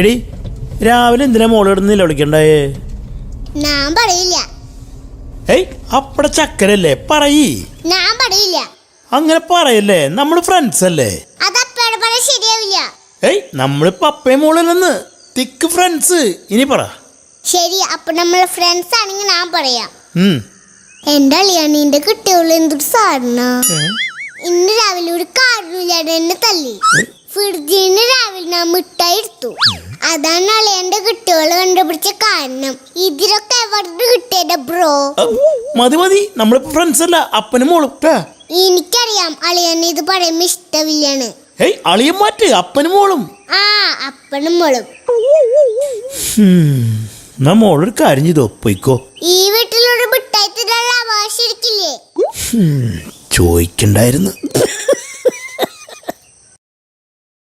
എടി രാവിലെ എന്തിനാ മോളെ വിളിക്കണ്ടേ നിലവിളിക്കണ്ടായേ ഞാൻ പറയില്ല ഏയ് അപ്പടെ ചക്കരല്ലേ? പറയ്. ഞാൻ പറയില്ല അങ്ങനെ പറയല്ലേ? നമ്മൾ ഫ്രണ്ട്സ് അല്ലേ? ശരിയാവില്ല. ഏയ് നമ്മളിപ്പോ അപ്പയും മോളല്ലെന്ന് തിക്ക് ഫ്രണ്ട്സ് ഇനി പറ. ശരി അപ്പൊ നമ്മൾ ഫ്രണ്ട്സ് ആണെങ്കിൽ ഞാൻ പറയാം. എന്റെ അളിയാണിന്റെ കുട്ടികളെ എന്തൊരു സാധനം. ഇന്ന് രാവിലെ ഒരു കാരണമില്ലാതെ എന്നെ തല്ലി. രാവിലെ ഞാൻ മിഠായി എടുത്തു അതാണ് അളിയന്റെ കുട്ടികൾ കണ്ടുപിടിച്ച കാരണം. ഇതിലൊക്കെ എവിടെ കിട്ടിയത് ബ്രോ? മതി മതി. നമ്മളിപ്പോ ഫ്രണ്ട്സ് അല്ല അപ്പനും മോളും. ട്ടാ. എനിക്കറിയാം അളിയന് ഇത് പറയുമ്പോ ഇഷ്ടമില്ലാണ്. ഏയ് അളിയൻ മാറ്റ് അപ്പനും മോളും. ആ അപ്പനും മോളും. എന്നാ മോളൊരു കാര്യം ചെയ്തോ പൊയ്ക്കോ. ഈ വീട്ടിലൊരു മിഠായി തരാനുള്ള അവകാശം ഇരിക്കില്ലേ ചോദിക്കണ്ടായിരുന്നു.